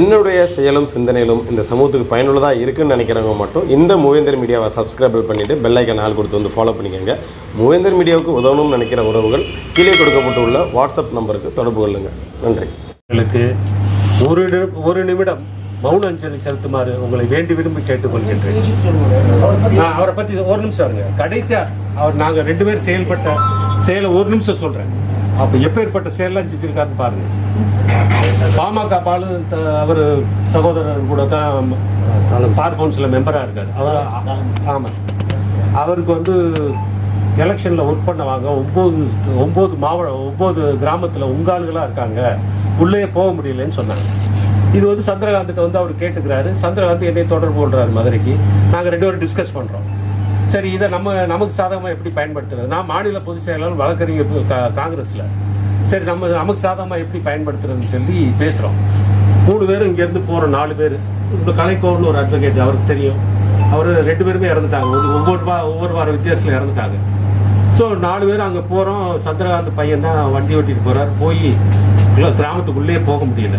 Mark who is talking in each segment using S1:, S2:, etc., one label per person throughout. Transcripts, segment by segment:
S1: என்னுடைய செயலும் சிந்தனையிலும் இந்த சமூகத்துக்கு பயனுள்ளதாக இருக்குன்னு நினைக்கிறவங்க மட்டும் இந்த மூவேந்தர் மீடியாவை சப்ஸ்கிரைபிள் பண்ணிவிட்டு பெல்லைக்கன் ஆள் கொடுத்து வந்து ஃபாலோ பண்ணிக்கோங்க. மூவேந்தர் மீடியாவுக்கு உதவணும்னு நினைக்கிற உறவுகள் கீழே கொடுக்கப்பட்டுள்ள வாட்ஸ்அப் நம்பருக்கு தொடர்பு கொள்ளுங்கள் நன்றி.
S2: உங்களுக்கு ஒரு ஒரு நிமிடம் மௌன அஞ்சலி செலுத்துமாறு உங்களை வேண்டி விரும்பி கேட்டுக்கொள்கின்றேன். நான் அவரை பற்றி ஒரு நிமிஷம் இருங்க. கடைசியாக அவர் நாங்கள் ரெண்டு பேரும் செயல்பட்ட செயலை ஒரு நிமிஷம் சொல்கிறேன் அப்போ எப்பேற்பட்ட செயலாம் செஞ்சுருக்காருன்னு பாருங்கள் பாமக பாலு அவர் சகோதரர் கூட தான் பார் கவுன்சில் மெம்பரா இருக்காரு. அவர் ஆ- ஆமா. அவருக்கு வந்து எலெக்ஷனில் ஒர்க் பண்ணவாங்க ஒம்பது ஒம்பது மாவட்டம் ஒம்பது கிராமத்தில் உங்காளுகளாக இருக்காங்க. உள்ளே போக முடியலன்னு சொன்னாங்க. இது வந்து சந்திரகாந்த்கிட்ட வந்து அவர் கேட்டுக்கிறாரு. சந்திரகாந்த் என்னை தொடர்பு கொள்றாரு மதுரைக்கு. நாங்கள் ரெண்டு பேரும் டிஸ்கஸ் பண்ணுறோம் சரி இதை நம்ம நமக்கு சாதகமாக எப்படி பயன்படுத்துறது? நான் மாநில பொதுச் செயலாளர் வழக்கறிஞர் காங்கிரஸ்ல. சரி நம்ம நமக்கு சாதகமாக எப்படி பயன்படுத்துறதுன்னு சொல்லி பேசுகிறோம் மூணு பேரும் இங்கேருந்து போகிறோம் நாலு பேர். இப்போ கலைக்கோர்னு ஒரு அட்வொகேட் அவருக்கு தெரியும். அவர் ரெண்டு பேருமே இறந்துட்டாங்க. ஒரு ஒவ்வொரு வா ஒவ்வொரு வார வித்தியாசத்தில் இறந்துட்டாங்க. ஸோ நாலு பேர் அங்கே போகிறோம் சந்திரகாந்த் பையன் தான் வண்டி ஓட்டிட்டு போகிறார் போய் கிராமத்துக்குள்ளேயே போக முடியல.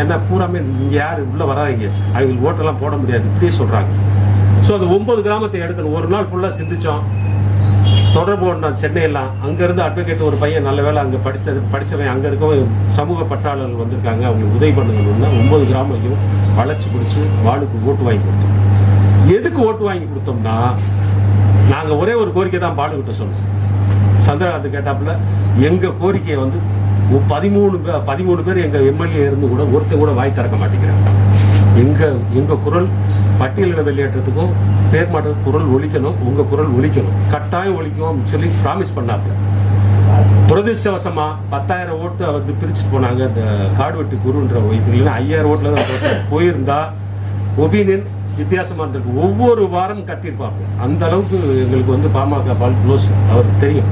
S2: ஏன்னா பூராமே இங்கே யார் உள்ளே வராதீங்க. அவங்களுக்கு ஓட்டெல்லாம் போட முடியாது. இப்படியே சொல்கிறாங்க ஸோ அந்த ஒன்பது கிராமத்தை எடுக்கணும். ஒரு நாள் ஃபுல்லாக சிந்திச்சோம். தொடர்பு கொண்டான் சென்னையெல்லாம் அங்கேருந்து அட்வொகேட் ஒரு பையன் நல்ல வேலை அங்கே படித்தது படித்தவன் அங்கே இருக்கவன் சமூக பற்றாளர்கள் வந்திருக்காங்க. அவங்களுக்கு உதவி பண்ணுங்கன்னா ஒன்பது கிராமத்தையும் வளைச்சி பிடிச்சி வாளுக்கு ஓட்டு வாங்கி கொடுத்தோம். எதுக்கு ஓட்டு வாங்கி கொடுத்தோம்னா நாங்கள் ஒரே ஒரு கோரிக்கை தான் பாலுகிட்ட சொன்னோம். சந்திரகாந்த் கேட்டாப்புல எங்கள் கோரிக்கையை வந்து பதிமூணு பேர் பதிமூணு பேர் எங்கள் எம்எல்ஏ இருந்து கூட ஒருத்தர் கூட வாய் திறக்க மாட்டேங்கிறாங்க. எங்கள் எங்கள் குரல் பட்டியலில் வெளியேற்றத்துக்கும் பேர் மாற்றத்துக்கு குரல் ஒழிக்கணும் உங்க குரல் ஒழிக்கணும் கட்டாயம் ஒழிக்கும் சொல்லி ப்ராமிஸ் பண்ணாப்புல. துரதிருஷ்டவசமா பத்தாயிரம் ஓட்டு வந்து பிரிச்சுட்டு போனாங்க இந்த காடுவெட்டி குருன்ற ஒய்ஃப் இல்லைன்னா ஐயாயிரம் ஓட்டுல தான் போயிருந்தா ஒபீனியன் வித்தியாசமா இருந்திருக்கு ஒவ்வொரு வாரம் கத்திருப்பாங்க அந்த அளவுக்கு எங்களுக்கு வந்து பாமக பால் க்ளோஸ் அவருக்கு தெரியும்.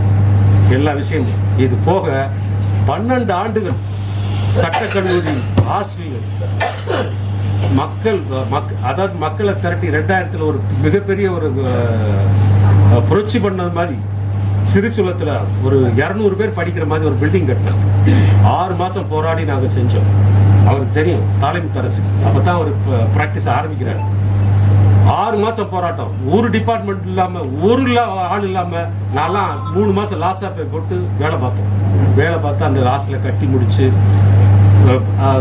S2: எல்லா விஷயமும். இது போக பன்னெண்டு ஆண்டுகள் சட்டக்கல்லூரி ஆசிரியர் மக்கள் மக் அதாவது மக்களை திரட்டி ரெண்டாயிரத்தில் ஒரு மிகப்பெரிய ஒரு புரட்சி பண்ணது மாதிரி சிறுசுலத்தில் ஒரு இரநூறு பேர் படிக்கிற மாதிரி ஒரு பில்டிங் கட்டினாங்க. ஆறு மாதம் போராடி நாங்கள் செஞ்சோம். அவருக்கு தெரியும் தலைமை தரசு அப்பதான் அவர் ப்ராக்டிஸ் ஆரம்பிக்கிறார். ஆறு மாதம் போராட்டம். ஒரு டிபார்ட்மெண்ட் இல்லாமல் ஒரு ஆள் இல்லாமல் நான்லாம் மூணு மாதம் லாஸ்டாக போய் போட்டு வேலை பார்த்தோம். வேலை பார்த்து அந்த லாஸ்டில் கட்டி முடிச்சு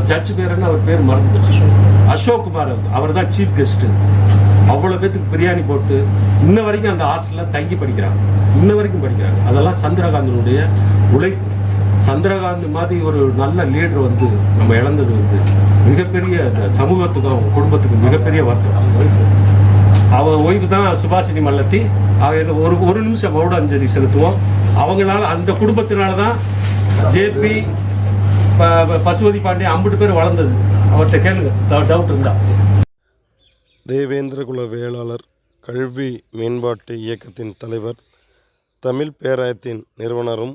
S2: ஜட்ஜ் பேர் என்ன? அவர் பேர் மறந்து போச்சு அசோக் குமார் அவர் தான் சீஃப் கெஸ்ட் அவ்வளோ பேத்துக்கு பிரியாணி போட்டு இன்ன வரைக்கும் அந்த ஹாஸ்டலில் தங்கி படிக்கிறாங்க. இன்ன வரைக்கும் படிக்கிறாங்க. அதெல்லாம் சந்திரகாந்தனுடைய உழைப்பு. சந்திரகாந்த் மாதிரி ஒரு நல்ல லீடர் வந்து நம்ம இழந்தது வந்து மிகப்பெரிய சமூகத்துக்கும் அவங்க குடும்பத்துக்கு மிகப்பெரிய வருத்தம். அவ ஓய்வு தான் சுபாஷினி மல்லத்தி. அவ ஒரு ஒரு நிமிஷம் மௌட அஞ்சலி செலுத்துவோம். அவங்களால அந்த குடும்பத்தினால தான் ஜேபி பசுபதி பாண்டிய ஐம்பது பேர் வளர்ந்தது. அவர்கிட்ட கேளுங்க. டவுட் இருந்தா.
S1: தேவேந்திரகுல வேளாளர் கல்வி மேம்பாட்டு இயக்கத்தின் தலைவர் தமிழ் பேராயத்தின் நிறுவனரும்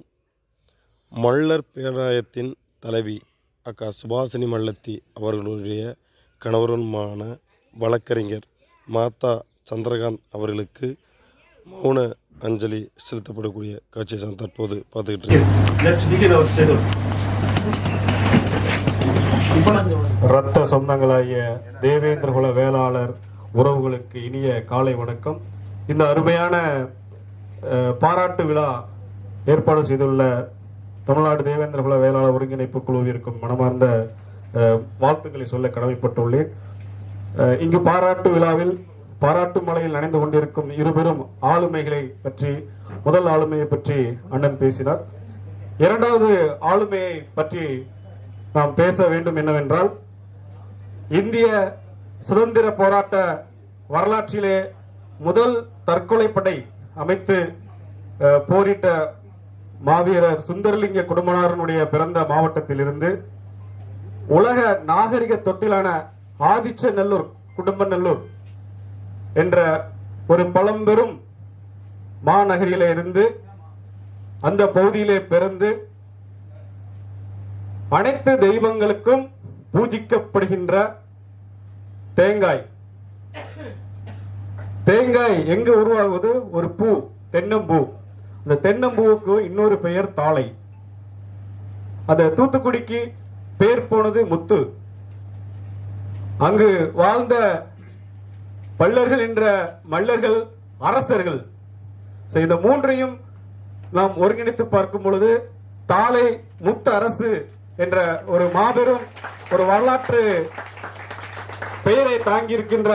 S1: மள்ளர் பேராயத்தின் தலைவி அக்கா சுபாசினி மல்லத்தி அவர்களுடைய கணவருமான வழக்கறிஞர் மாதா சந்திரகாந்த் அவர்களுக்கு மௌன அஞ்சலி செலுத்தப்படக்கூடிய காட்சியை தற்போது பார்த்துக்கிட்டு இருக்கோம்
S3: இரத்த சொந்தங்களாகிய தேவேந்திர குல வேளாளர் உறவுகளுக்கு இனிய காலை வணக்கம். இந்த அருமையான பாராட்டு விழா ஏற்பாடு செய்துள்ள தமிழ்நாடு தேவேந்திர குல வேளாளர் ஒருங்கிணைப்பு குழுவிற்கும் மனமார்ந்த வாழ்த்துக்களை சொல்ல கடமைப்பட்டுள்ளேன். இங்கு பாராட்டு விழாவில் பாராட்டு மலையில் நனைந்து கொண்டிருக்கும் இருபெரும் ஆளுமைகளை பற்றி முதல் ஆளுமையை பற்றி அண்ணன் பேசினார். இரண்டாவது ஆளுமையை பற்றி நாம் பேச வேண்டும் என்னவென்றால் இந்திய சுதந்திர போராட்ட வரலாற்றிலே முதல் தற்கொலைப்படை அமைத்து போரிட்ட மாவீரர் சுந்தரலிங்க குடும்பனாரனுடைய பிறந்த மாவட்டத்திலிருந்து உலக நாகரிக தொட்டிலான ஆதிச்சநல்லூர் குடும்பநல்லூர் என்ற ஒரு பழம்பெரும் மாநகரிலே இருந்து அந்த பகுதியிலே பிறந்து அனைத்து தெய்வங்களுக்கும் பூஜிக்கப்படுகின்ற தேங்காய். தேங்காய் எங்கு உருவாகுது? ஒரு பூ தென்னம்பூ. அந்த தென்னம்பூவுக்கு இன்னொரு பெயர் தாளை. அந்த தூத்துக்குடிக்கு பேர் போனது முத்து. அங்கு வாழ்ந்த பல்லர்கள் என்ற மல்லர்கள் அரசர்கள். இந்த மூன்றையும் நாம் ஒருங்கிணைத்து பார்க்கும் பொழுது தாளை முத்து அரசு என்ற ஒரு மாபெரும் ஒரு வரலாற்று பெயரை தாங்கியிருக்கின்ற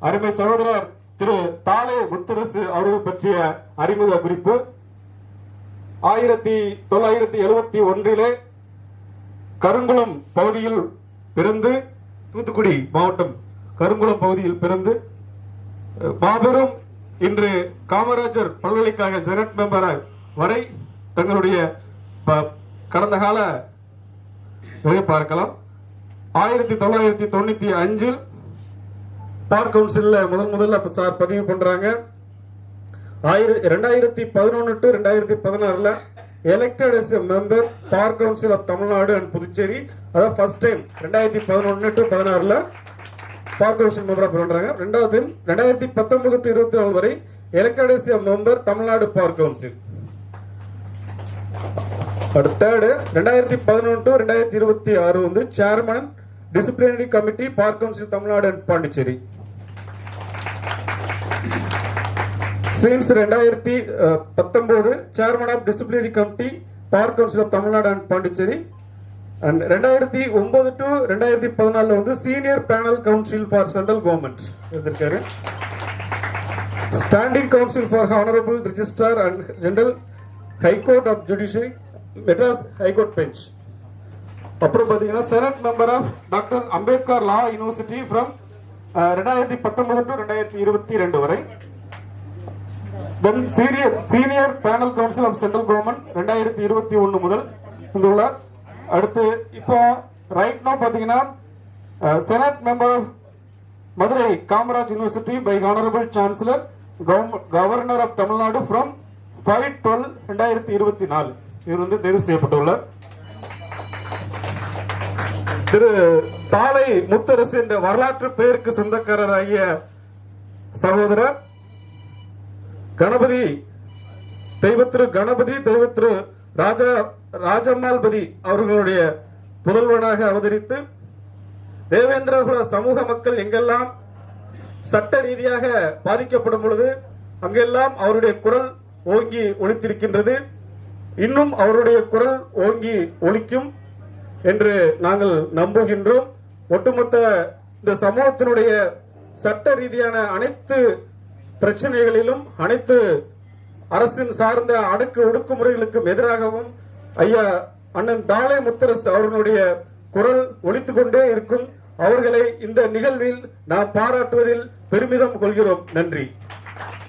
S3: அருமை சகோதரர் திரு தாலே முத்தரசு அவர்கள் பற்றிய அறிமுக குறிப்பு. ஆயிரத்தி தொள்ளாயிரத்தி எழுபத்தி ஒன்றிலே கருங்குளம் பகுதியில் பிறந்து தூத்துக்குடி மாவட்டம் கருங்குளம் பகுதியில் பிறந்து மாபெரும் இன்று காமராஜர் பல்கலைக்கழக செனட் மெம்பர் வரை தங்களுடைய கடந்த கால இதை பார்க்கலாம். ஆயிரத்தி தொள்ளாயிரத்தி தொண்ணூத்தி அஞ்சில் பார் கவுன்சில்ல முதல் முதல்ல சார் பதிவு பண்றாங்க. ஆயிரத்தி ரெண்டாயிரத்தி பதினொன்று டு ரெண்டாயிரத்தி பதினாறுல elected as member bar council of Tamil Nadu and Puducherry அதாவது ஃபர்ஸ்ட் டைம் ரெண்டாயிரத்தி பதினொன்று டு பதினாறுல பார் கவுன்சில் மெம்பராக பண்றாங்க. ரெண்டாவது ரெண்டாயிரத்தி பத்தொன்பது டு இருபத்தி நாலு வரை elected as member Tamil Nadu bar council third ரெண்டாயிரத்தி பதினொன்று டு ரெண்டாயிரத்தி இருபத்தி ஆறு வந்து chairman disciplinary committee bar council Tamil Nadu and Pondicherry since ரெண்டாயிரத்தி பத்தொன்பது chairman of disciplinary committee bar council of Tamil Nadu and Pondicherry and ரெண்டாயிரத்தி ஒன்பது டு ரெண்டாயிரத்தி பதினாலுல வந்து senior panel counsel for central government இருந்திருக்காரு. Standing counsel for honourable registrar and general high court of judiciary Madras high court bench. அப்புறம் பாத்தீங்கன்னா senate member of doctor Ambedkar law university from ரெண்டாயிரத்தி பத்தொன்பது டு ரெண்டாயிரத்தி இருபத்தி ரெண்டு வரை. Then senior senior panel counsel of central government ரெண்டாயிரத்தி இருபத்தி ஒன்று முதல் இருந்துள்ளார் அடுத்து இப்போ ரைட் நோ பார்த்தீங்கன்னா senate member of Madurai Kamaraj university by honourable chancellor governor of Tamil Nadu from five twelve ரெண்டாயிரத்தி இருபத்தி நாலு. இவர் வந்து தேர்வு செய்யப்பட்டுள்ளார் திரு தாலை முத்தரசு என்ற வரலாற்று பெயருக்கு சொந்தக்காரராகிய சகோதரர் கணபதி தெய்வத்திரு கணபதி தெய்வத்திரு ராஜா ராஜம்மாள்பதி அவர்களுடைய புதல்வனாக அவதரித்து தேவேந்திரகுல சமூக மக்கள் எங்கெல்லாம் சட்ட ரீதியாக பாதிக்கப்படும் பொழுது அங்கெல்லாம் அவருடைய குரல் ஓங்கி ஒழித்திருக்கின்றது இன்னும் அவருடைய குரல் ஓங்கி ஒலிக்கும் என்று நாங்கள் நம்புகின்றோம். ஒட்டுமொத்த இந்த சமூகத்தினுடைய சட்ட ரீதியான அனைத்து பிரச்சனைகளிலும் அனைத்து அரசின் சார்ந்த அடக்கு ஒடுக்குமுறைகளுக்கும் எதிராகவும் ஐயா அண்ணன் தாலே முத்தரசு அவர்களுடைய குரல் ஒழித்து கொண்டே இருக்கும். அவர்களை இந்த நிகழ்வில் நாம் பாராட்டுவதில் பெருமிதம் கொள்கிறோம். நன்றி.